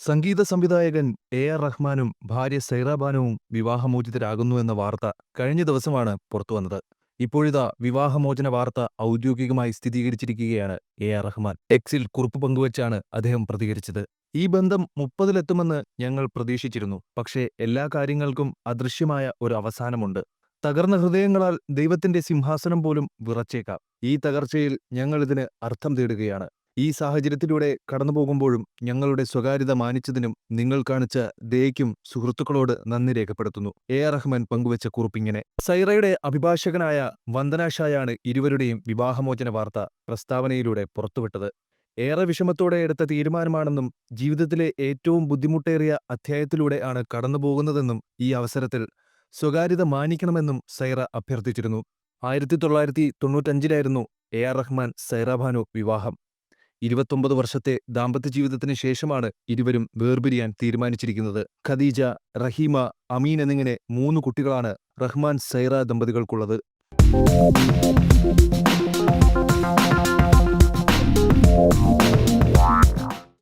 സംഗീത സംവിധായകൻ A R റഹ്മാനും ഭാര്യ സൈറാബാനുവും വിവാഹമോചിതരാകുന്നു എന്ന വാർത്ത കഴിഞ്ഞ ദിവസമാണ് പുറത്തുവന്നത് ഇപ്പോഴിതാ വിവാഹമോചന വാർത്ത ഔദ്യോഗികമായി സ്ഥിരീകരിച്ചിരിക്കുകയാണ് എ ആർ റഹ്മാൻ. എക്സിൽ കുറിപ്പ് പങ്കുവച്ചാണ് അദ്ദേഹം പ്രതികരിച്ചത്. ഈ ബന്ധം മുപ്പതിലെത്തുമെന്ന് ഞങ്ങൾ പ്രതീക്ഷിച്ചിരുന്നു. പക്ഷേ എല്ലാ കാര്യങ്ങൾക്കും അദൃശ്യമായ ഒരു അവസാനമുണ്ട്. തകർന്ന ഹൃദയങ്ങളാൽ ദൈവത്തിന്റെ സിംഹാസനം പോലും വിറച്ചേക്കാം. ഈ തകർച്ചയിൽ ഞങ്ങൾ ഇതിന് അർത്ഥം തേടുകയാണ്. ഈ സാഹചര്യത്തിലൂടെ കടന്നു പോകുമ്പോഴും ഞങ്ങളുടെ സ്വകാര്യത മാനിച്ചതിനും നിങ്ങൾ കാണിച്ച ദയയ്ക്കും സുഹൃത്തുക്കളോട് നന്ദി രേഖപ്പെടുത്തുന്നു. എ ആർ റഹ്മാൻ പങ്കുവച്ച കുറിപ്പിങ്ങനെ. സൈറയുടെ അഭിഭാഷകനായ വന്ദനാഷായാണ് ഇരുവരുടെയും വിവാഹമോചന വാർത്ത പ്രസ്താവനയിലൂടെ പുറത്തുവിട്ടത്. ഏറെ വിഷമത്തോടെ എടുത്ത തീരുമാനമാണെന്നും ജീവിതത്തിലെ ഏറ്റവും ബുദ്ധിമുട്ടേറിയ അധ്യായത്തിലൂടെ ആണ് കടന്നുപോകുന്നതെന്നും ഈ അവസരത്തിൽ സ്വകാര്യത മാനിക്കണമെന്നും സൈറ അഭ്യർത്ഥിച്ചിരുന്നു. ആയിരത്തി തൊള്ളായിരത്തി തൊണ്ണൂറ്റഞ്ചിലായിരുന്നു എ ആർ റഹ്മാൻ സൈറ ഭാനു വിവാഹം. ഇരുപത്തൊമ്പത് വർഷത്തെ ദാമ്പത്യ ജീവിതത്തിന് ശേഷമാണ് ഇരുവരും വേർപിരിയാൻ തീരുമാനിച്ചിരിക്കുന്നത്. ഖദീജ റഹീമ അമീൻ എന്നിങ്ങനെ മൂന്ന് കുട്ടികളാണ് റഹ്മാൻ സൈറ ദമ്പതികൾക്കുള്ളത്.